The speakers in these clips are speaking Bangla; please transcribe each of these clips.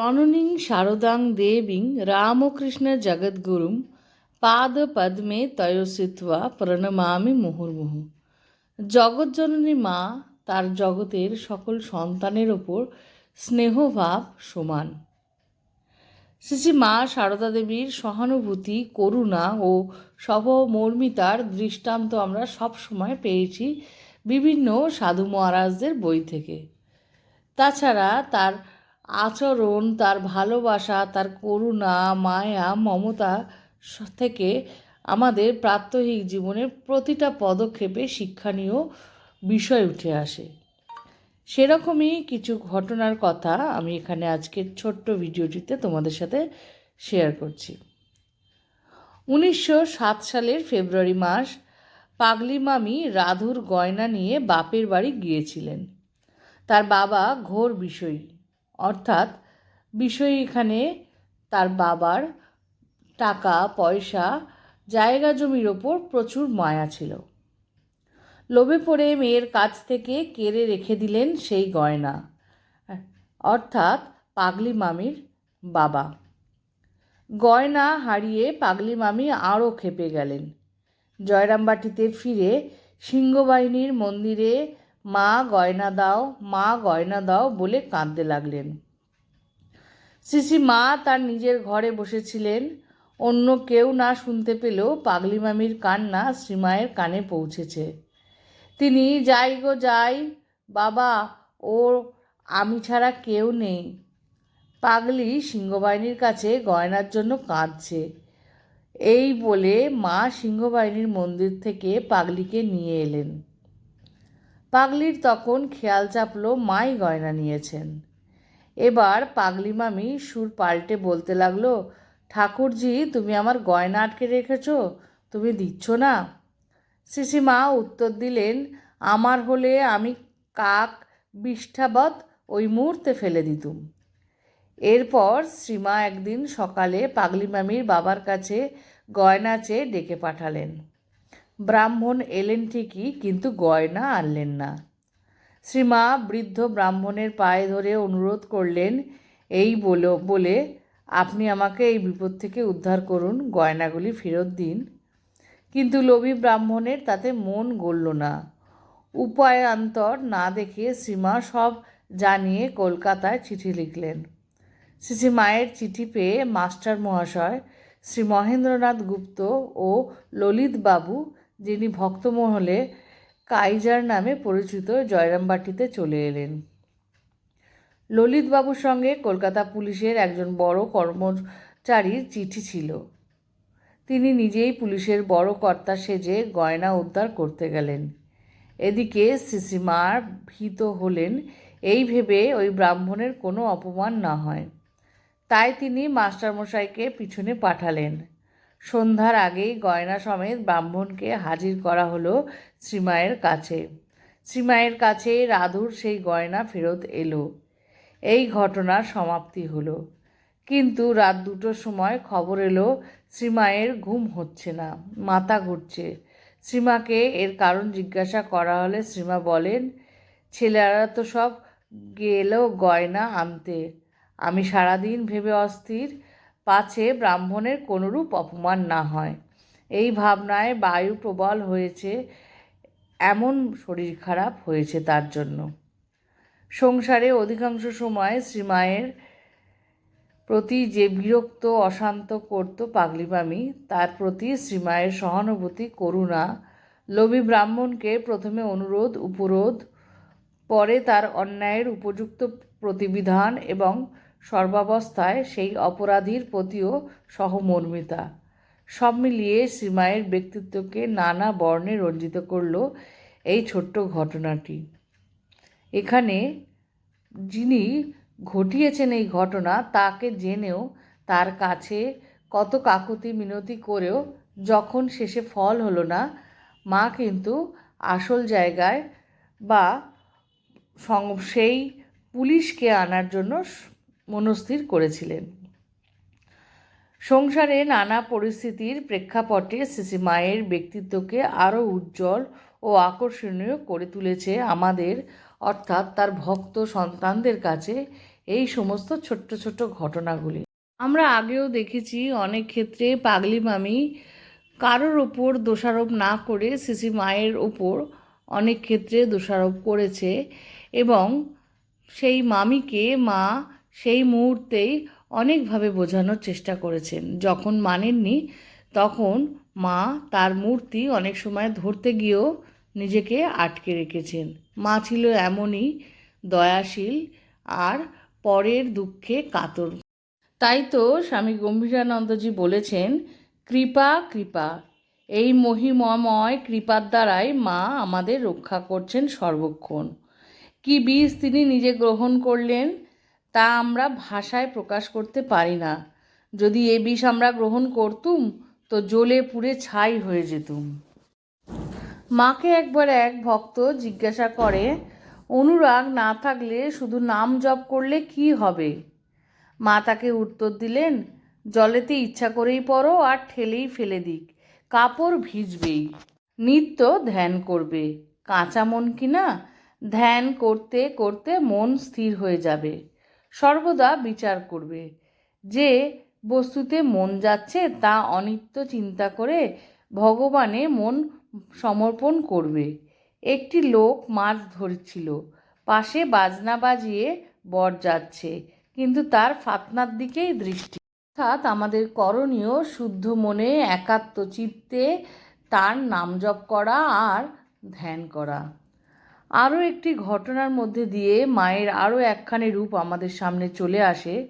জননীং শারদাং দেবীং রামকৃষ্ণ জগদ্গুরুম পাদ পদ্মে তয়সিত্বা প্রণমামি মুহুর্মুহু। জগৎজননী মা তার জগতের সকল সন্তানের ওপর স্নেহভাব সমান। শ্রী মা সারদা দেবীর সহানুভূতি, করুণা ও সহমর্মিতার দৃষ্টান্ত আমরা সব সময় পেয়েছি বিভিন্ন সাধু মহারাজদের বই থেকে। তাছাড়া তার আচরণ, তার ভালোবাসা, তার করুণা, মায়া, মমতা থেকে আমাদের প্রাত্যহিক জীবনের প্রতিটা পদক্ষেপে শিক্ষণীয় বিষয় উঠে আসে। সেরকমই কিছু ঘটনার কথা আমি এখানে আজকের ছোট্ট ভিডিওটিতে তোমাদের সাথে শেয়ার করছি। উনিশশো সাত সালের ফেব্রুয়ারি মাস পাগলি মামি রাধুর গয়না নিয়ে বাপের বাড়ি গিয়েছিলেন। তার বাবা ঘোর বিষয়ী। অর্থাৎ বিষয় এখানে তার বাবার টাকা, পয়সা, জায়গা জমির ওপর প্রচুর মায়া ছিল। লোভে পড়ে মেয়ের কাছ থেকে কেড়ে রেখে দিলেন সেই গয়না। অর্থাৎ পাগলি মামির বাবা। গয়না হারিয়ে পাগলি মামি আরও খেপে গেলেন। জয়রামবাটিতে ফিরে সিংহবাহিনীর মন্দিরে মা গয়না দাও, মা গয়না দাও বলে কাঁদতে লাগলেন। সিসি মা তার নিজের ঘরে বসেছিলেন। অন্য কেউ না শুনতে পেলেও পাগলি মামির কান্না শ্রীমায়ের কানে পৌঁছেছে। তিনি, যাই গো, যাই, বাবা, ও আমি ছাড়া কেউ নেই। পাগলি সিংহবাহিনীর কাছে গয়নার জন্য কাঁদছে। এই বলে মা সিংহবাহিনীর মন্দির থেকে পাগলিকে নিয়ে এলেন। পাগলির তখন খেয়াল চাপলো মাই গয়না নিয়েছেন। এবার পাগলি মামি সুর পাল্টে বলতে লাগল, ঠাকুরজি, তুমি আমার গয়না আটকে রেখেছো, তুমি দিচ্ছ না? সিসি মা উত্তর দিলেন, আমার হলে আমি কাক, বিষ্ঠাবৎ ওই মুহূর্তে ফেলে দিতুম। এরপর শ্রীমা একদিন সকালে পাগলি মামির বাবার কাছে গয়না চেয়ে ডেকে পাঠালেন। ব্রাহ্মণ এলেন ঠিকই, কিন্তু গয়না আনলেন না। শ্রীমা বৃদ্ধ ব্রাহ্মণের পায়ে ধরে অনুরোধ করলেন, এই বলো, বলে আপনি আমাকে এই বিপদ থেকে উদ্ধার করুন, গয়নাগুলি ফেরত দিন। কিন্তু লোভী ব্রাহ্মণের তাতে মন গড়ল না। উপায়ান্তর না দেখে শ্রীমা সব জানিয়ে কলকাতায় চিঠি লিখলেন। শ্রী মায়ের চিঠি পেয়ে মাস্টার মহাশয় শ্রী মহেন্দ্রনাথ গুপ্ত ও ললিত বাবু যিনি ভক্তমহলে কাইজার নামে পরিচিত জয়রামবাটিতে চলে এলেন। ললিতবাবুর সঙ্গে কলকাতা পুলিশের একজন বড় কর্মচারীর চিঠি ছিল। তিনি নিজেই পুলিশের বড় কর্তা সেজে গয়না উদ্ধার করতে গেলেন। এদিকে সিসিমার ভীত হলেন, এই ভেবে ওই ব্রাহ্মণের কোনো অপমান না হয়। তাই তিনি মাস্টারমশাইকে পিছনে পাঠালেন। সন্ধ্যার আগেই গয়না সমেত ব্রাহ্মণকে হাজির করা হলো শ্রীমায়ের কাছে। শ্রীমায়ের কাছে রাধুর সেই গয়না ফেরত এলো। এই ঘটনার সমাপ্তি হলো। কিন্তু রাত দুটোর সময় খবর এলো, শ্রীমায়ের ঘুম হচ্ছে না, মাথা ঘুরছে। শ্রীমাকে এর কারণ জিজ্ঞাসা করা হলে শ্রীমা বলেন, ছেলেরা তো সব গেল গয়না আনতে। আমি সারাদিন ভেবে অস্থির পাছে ব্রাহ্মণের কোনরূপ অপমান না হয়। এই ভাবনায় বায়ু প্রবল হয়েছে, এমন শরীর খারাপ হয়েছে তার জন্য। সংসারে অধিকাংশ সময় শ্রীমায়ের প্রতি যে বিরক্ত, অশান্ত, করত, পাগলিমামি, তার প্রতি শ্রীমায়ের সহানুভূতি, করুণা, লোভী ব্রাহ্মণকে প্রথমে অনুরোধ, উপরোধ, পরে তার অন্যায়ের উপযুক্ত প্রতিবিধান এবং সর্বাবস্থায় সেই অপরাধীর প্রতিও সহমর্মিতা। সব মিলিয়ে শ্রীমায়ের ব্যক্তিত্বকে নানা বর্ণে রঞ্জিত করল এই ছোট্ট ঘটনাটি। এখানে যিনি ঘটিয়েছেন এই ঘটনা, তাকে জেনেও তার কাছে কত কাকুতি মিনতি করেও যখন শেষে ফল হলো না, মা কিন্তু আসল জায়গায় বা সেই পুলিশকে আনার জন্য মনস্থির করেছিলেন। সংসারে নানা পরিস্থিতির প্রেক্ষাপটে মায়ের ব্যক্তিত্বকে আরও উজ্জ্বল ও আকর্ষণীয় করে তুলেছে আমাদের, অর্থাৎ তার ভক্ত সন্তানদের কাছে এই সমস্ত ছোট্ট ছোট্ট ঘটনাগুলি। আমরা আগেও দেখেছি অনেক ক্ষেত্রে পাগলি মামি কারোর ওপর দোষারোপ না করে সিসি মায়ের ওপর অনেক ক্ষেত্রে দোষারোপ করেছে এবং সেই মামিকে মা সেই মুহূর্তেই অনেকভাবে বোঝানোর চেষ্টা করেছেন। যখন মানেননি, তখন মা তার মূর্তি অনেক সময় ধরতে গিয়েও নিজেকে আটকে রেখেছেন। মা ছিল এমনই দয়াশীল আর পরের দুঃখে কাতর। তাই তো স্বামী গম্ভীরানন্দজি বলেছেন, কৃপা কৃপা। এই মহিমময় কৃপার দ্বারাই মা আমাদের রক্ষা করছেন সর্বক্ষণ। কি বীজ তিনি নিজে গ্রহণ করলেন তা আমরা ভাষায় প্রকাশ করতে পারি না। যদি এ বিষ আমরা গ্রহণ করতুম, তো জ্বলে পুড়ে ছাই হয়ে যেতুম। মাকে একবার এক ভক্ত জিজ্ঞাসা করে, অনুরাগ, না থাকলে শুধু নাম জপ করলে কি হবে? মা তাকে উত্তর দিলেন, জলেতে ইচ্ছা করেই পড়ো আর ঠেলেই ফেলে দিক। কাপড় ভিজবেই। নিত্য ধ্যান করবে। কাঁচা মন কি না ধ্যান করতে করতে মন স্থির হয়ে যাবে। সর্বদা বিচার করবে। যে বস্তুতে মন যাচ্ছে, তা অনিত্য চিন্তা করে ভগবানে মন সমর্পণ করবে। একটি লোক মাছ ধরছিল, পাশে বাজনা বাজিয়ে বর যাচ্ছে, কিন্তু তার ফাতনার দিকেই দৃষ্টি। অর্থাৎ আমাদের করণীয় শুদ্ধ মনে, একাত্ম চিত্তে তার নাম জপ করা আর ধ্যান করা। আরও একটি ঘটনার মধ্যে দিয়ে মায়ের আরও একখানি রূপ আমাদের সামনে চলে আসে।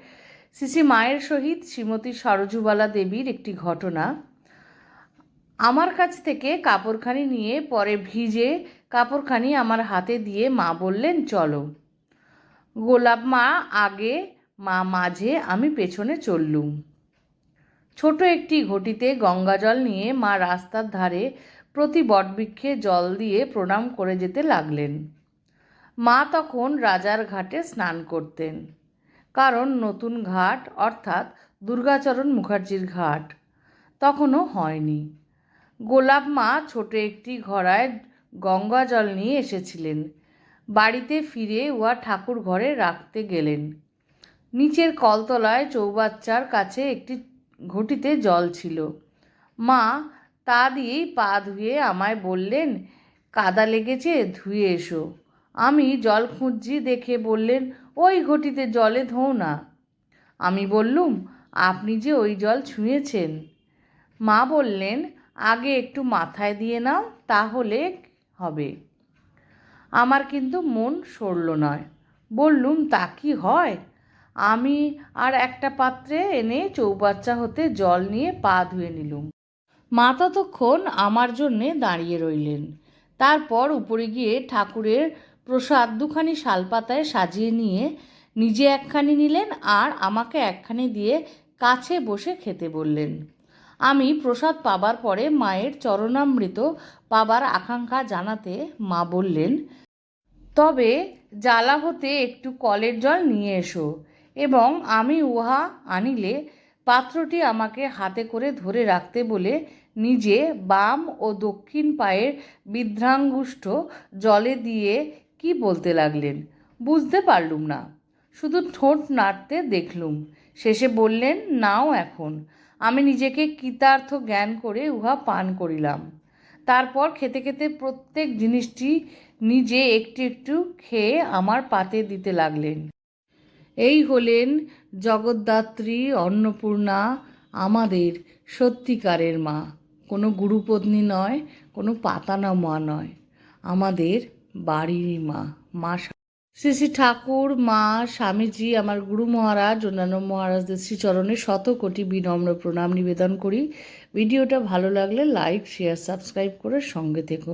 শ্রী মায়ের সহিত শ্রীমতী সরজুবালা দেবীর একটি ঘটনা। আমার কাছ থেকে কাপড়খানি নিয়ে পরে ভিজে কাপড়খানি আমার হাতে দিয়ে মা বললেন, চলো। গোলাপ মা আগে, মা মাঝে, আমি পেছনে চললুম। ছোট একটি ঘটিতে গঙ্গাজল নিয়ে মা রাস্তার ধারে প্রতি বটবৃক্ষে জল দিয়ে প্রণাম করে যেতে লাগলেন। মা তখন রাজার ঘাটে স্নান করতেন। কারণ নতুন ঘাট, অর্থাৎ দুর্গাচরণ মুখার্জির ঘাট, তখনও হয়নি। গোলাপ মা ছোট একটি ঘড়ায় গঙ্গা জল নিয়ে এসেছিলেন। বাড়িতে ফিরে উহা ঠাকুর ঘরে রাখতে গেলেন। নিচের কলতলায় চৌবাচ্চার কাছে একটি ঘটিতে জল ছিল। মা তা দিয়েই পা ধুয়ে আমায় বললেন, কাদা লেগেছে, ধুয়ে এসো। আমি জল খুঁজছি দেখে বললেন, ওই ঘটিতে জলে ধোও না। আমি বললুম, আপনি যে ওই জল ছুঁয়েছেন। মা বললেন, আগে একটু মাথায় দিয়ে নাও, তাহলে হবে। আমার কিন্তু মন সরল নয়। বললুম, তা কি হয়? আমি আর একটা পাত্রে এনে চৌবাচ্চা হতে জল নিয়ে পা ধুয়ে নিলুম। মা ততক্ষণ আমার জন্যে দাঁড়িয়ে রইলেন। তারপর উপরে গিয়ে ঠাকুরের প্রসাদ দুখানি শালপাতায় সাজিয়ে নিয়ে নিজে একখানি নিলেন আর আমাকে একখানি দিয়ে কাছে বসে খেতে বললেন। আমি প্রসাদ পাবার পরে মায়ের চরণামৃত পাবার আকাঙ্ক্ষা জানাতে মা বললেন, তবে জ্বালা হতে একটু কলের জল নিয়ে এসো এবং আমি উহা আনিলে পাত্রটি আমাকে হাতে করে ধরে রাখতে বলে নিজে বাম ও দক্ষিণ পায়ের বিদ্রাঙ্গুষ্ঠ জলে দিয়ে কি বলতে লাগলেন? বুঝতে পারলুম না। শুধু ঠোঁট নাড়তে দেখলুম। শেষে বললেন, নাও এখন। আমি নিজেকে কৃতার্থ জ্ঞান করে উহা পান করিলাম। তারপর খেতে খেতে প্রত্যেক জিনিসটি নিজে একটু একটু খেয়ে আমার পাতে দিতে লাগলেন। এই হলেন জগদ্ধাত্রী অন্নপূর্ণা, আমাদের সত্যিকারের মা। কোনো গুরুপত্নী নয়, কোনো পাতানা মা নয়। আমাদের বাড়ির মা মা শ্রী শ্রী ঠাকুর, মা, স্বামীজি, আমার গুরু মহারাজ, অন্যান্য মহারাজদের শ্রীচরণে শত কোটি বিনম্র প্রণাম নিবেদন করি। ভিডিওটা ভালো লাগলে লাইক, শেয়ার, সাবস্ক্রাইব করে সঙ্গে থেকো।